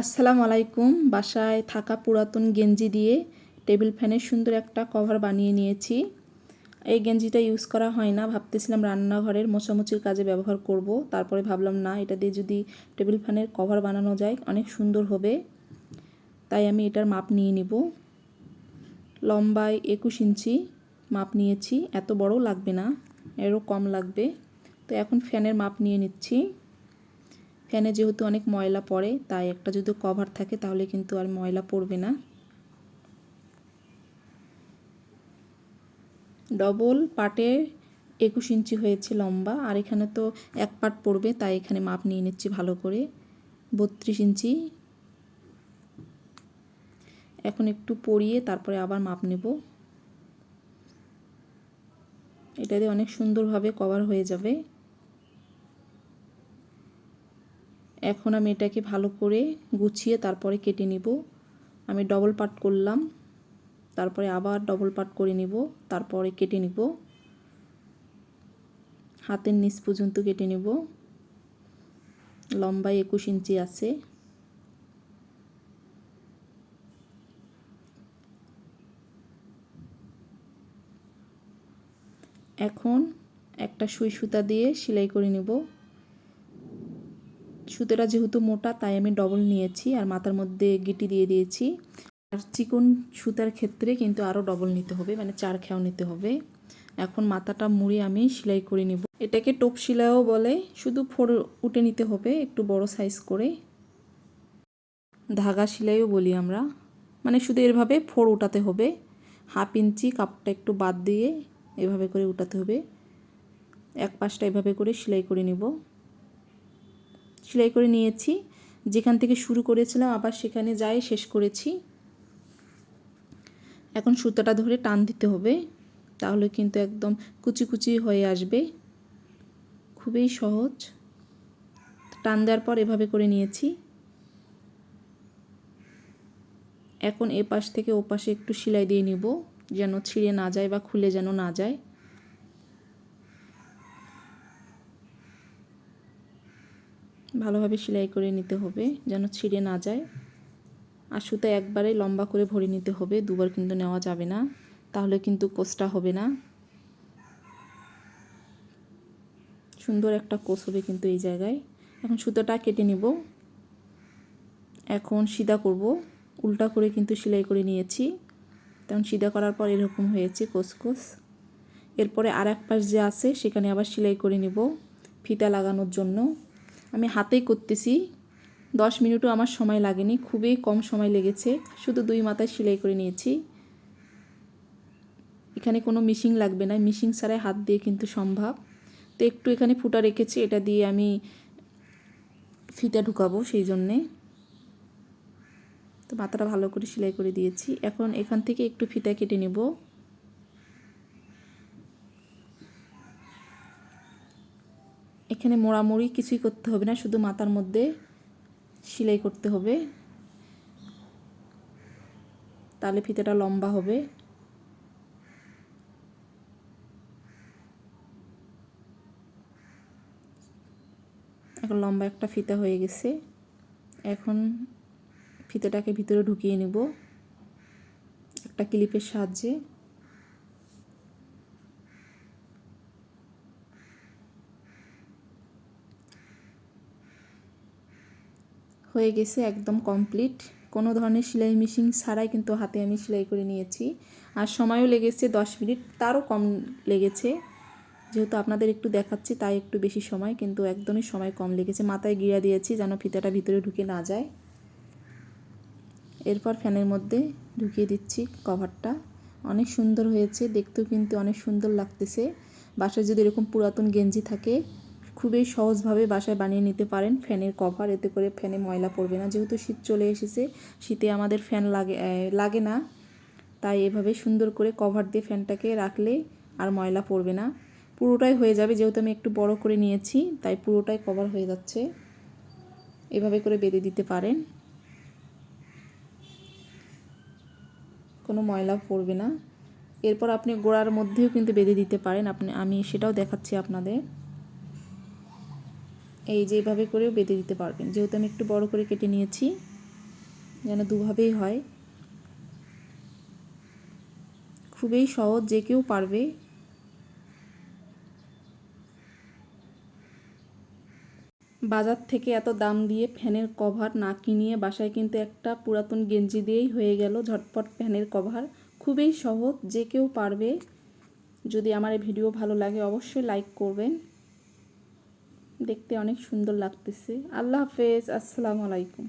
আসসালামু আলাইকুম। বাসায় থাকা পুরাতন গেঞ্জি দিয়ে টেবিল ফ্যানের সুন্দর একটা কভার বানিয়ে নিয়েছি। এই গেঞ্জিটা ইউজ করা হয় না। ভাবতেছিলাম রান্নাঘরের মোছামুছির কাজে ব্যবহার করব। তারপরে ভাবলাম, না, এটা দিয়ে যদি টেবিল ফ্যানের কভার বানানো যায়, অনেক সুন্দর হবে। তাই আমি এটার মাপ নিয়ে নিব। লম্বায় একুশ ইঞ্চি মাপ নিয়েছি। এত বড় লাগবে না, এরও কম লাগবে। তো এখন ফ্যানের মাপ নিয়ে নিচ্ছি। ফ্যানে যেহেতু অনেক ময়লা পড়ে, তাই একটা যদি কভার থাকে তাহলে কিন্তু আর ময়লা পড়বে না। ডবল পাটে একুশ ইঞ্চি হয়েছে লম্বা, আর এখানে তো এক পাট পড়বে, তাই এখানে মাপ নিয়ে নিচ্ছি ভালো করে। বত্রিশ ইঞ্চি। এখন একটু পরিয়ে তারপরে আবার মাপ নেব। এটা দিয়ে অনেক সুন্দরভাবে কভার হয়ে যাবে। এখন আমি এটাকে ভালো করে গুছিয়ে তারপরে কেটে নিব। আমি ডবল পার্ট করলাম। তারপরে আবার ডবল পার্ট করে নিব। তারপরে কেটে নিব। হাতের নিচ পর্যন্ত কেটে নিব। লম্বায় একুশ ইঞ্চি আছে। এখন একটা সুই সুতা দিয়ে সেলাই করে নেব। সুতোটা যেহেতু মোটা, তাই আমি ডবল নিয়েছি আর মাথার মধ্যে গিটি দিয়ে দিয়েছি। আর চিকন সুতার ক্ষেত্রে কিন্তু আরও ডবল নিতে হবে মানে চার খেয়াও নিতে হবে। এখন মাথাটা মুড়ে আমি সেলাই করে নিব। এটাকে টোপ সেলাইও বলে, শুধু ফোর উঠে নিতে হবে, একটু বড় সাইজ করে। ধাগা সেলাইও বলি আমরা মানে শুধু এভাবে ফোর উঠাতে হবে। হাফ ইঞ্চি কাপটা একটু বাদ দিয়ে এভাবে করে উঠাতে হবে। এক পাশটা এভাবে করে সেলাই করে নিব। সেলাই করে নিয়েছি। যেখান থেকে শুরু করেছিলাম, আবার সেখানে যাই, শেষ করেছি। এখন সুতোটা ধরে টান দিতে হবে, তাহলে কিন্তু একদম কুচি কুচি হয়ে আসবে। খুবই সহজ। টান দেওয়ার পর এভাবে করে নিয়েছি। এখন এ পাশ থেকে ও পাশে একটু সেলাই দিয়ে নিব, যেন ছিঁড়ে না যায় বা খুলে যেন না যায়। ভালোভাবে সেলাই করে নিতে হবে, যেন ছিঁড়ে না যায়। আর সুতো একবারে লম্বা করে ভরে নিতে হবে, দুবার কিন্তু নেওয়া যাবে না, তাহলে কিন্তু কোষটা হবে না। সুন্দর একটা কোষ হবে কিন্তু এই জায়গায়। এখন সুতোটা কেটে নিব। এখন সিধা করব। উল্টা করে কিন্তু সেলাই করে নিয়েছি। তখন সিধা করার পর এরকম হয়েছে কোষ কোষ এরপরে আর এক পাশ যে আছে, সেখানে আবার সেলাই করে নিব, ফিতা লাগানোর জন্য। আমি হাতেই করতেছি। দশ মিনিটও আমার সময় লাগেনি, খুবই কম সময় লেগেছে। শুধু দুই মাথায় সেলাই করে নিয়েছি। এখানে কোনো মিশিং লাগবে না মিশিং ছাড়াই হাত দিয়ে কিন্তু সম্ভব। তো একটু এখানে ফুটা রেখেছি, এটা দিয়ে আমি ফিতা ঢুকাবো সেই জন্যে। তো মাথাটা ভালো করে সেলাই করে দিয়েছি। এখন এখান থেকে একটু ফিতা কেটে নেব। এখানে মোড়ামুড়ি কিছুই করতে হবে না, শুধু মাথার মধ্যে সেলাই করতে হবে। তাহলে ফিতেটা লম্বা হবে। এখন লম্বা একটা ফিতা হয়ে গেছে। এখন ফিতেটাকে ভিতরে ঢুকিয়ে নেব। একটা ক্লিপের সাহায্যে। হয়ে গেছে একদম কমপ্লিট কোনো ধরনের সেলাই মেশিন ছাড়াই কিন্তু হাতে আমি সেলাই করে নিয়েছি। আর সময়ও লেগেছে দশ মিনিট, তারও কম লেগেছে। যেহেতু আপনাদের একটু দেখাচ্ছি, তাই একটু বেশি সময়, কিন্তু একদমই সময় কম লেগেছে। মাথায় গিয়া দিয়েছি যেন ফিতাটা ভিতরে ঢুকে না যায়। এরপর ফ্যানের মধ্যে ঢুকিয়ে দিচ্ছি কভারটা অনেক সুন্দর হয়েছে, দেখতেও কিন্তু অনেক সুন্দর লাগতেছে। বাসায় যদি এরকম পুরাতন গেঞ্জি থাকে খুবই সহজভাবে বাসায় বানিয়ে নিতে পারেন ফ্যানের কভার, এতে করে ফ্যানে ময়লা পড়বে না। যেহেতু শীত চলে এসেছে, শীতে আমাদের ফ্যান লাগে লাগে না। তাই এভাবে সুন্দর করে কভার দিয়ে ফ্যানটাকে রাখলে আর ময়লা পড়বে না। পুরোটাই হয়ে যাবে, যেহেতু আমি একটু বড় করে নিয়েছি, তাই পুরোটাই কভার হয়ে যাচ্ছে। এভাবে করে বেঁধে দিতে পারেন। কোনো ময়লা পড়বে না। এরপর আপনি গোড়ার মধ্যেও কিন্তু বেঁধে দিতে পারেন। আপনি, আমি সেটাও দেখাচ্ছি আপনাদের। এই যে এভাবে করেও বেঁধে দিতে পারবেন। যেহেতু আমি একটু বড় করে কেটে নিয়েছি, যেন দুভাবেই হয়। খুবই সহজ, যে কেউ পারবে। বাজার থেকে এত দাম দিয়ে ফ্যানের কভার না কিনিয়ে বাসায় কিন্তু একটা পুরাতন গেঞ্জি দিয়েই হয়ে গেল ঝটপট ফ্যানের কভার। খুবই সহজ, যে কেউ পারবে। যদি আমার এই ভিডিও ভালো লাগে, অবশ্যই লাইক করবেন। দেখতে অনেক সুন্দর লাগতেছে। আল্লাহ হাফেজ আসসালামু আলাইকুম।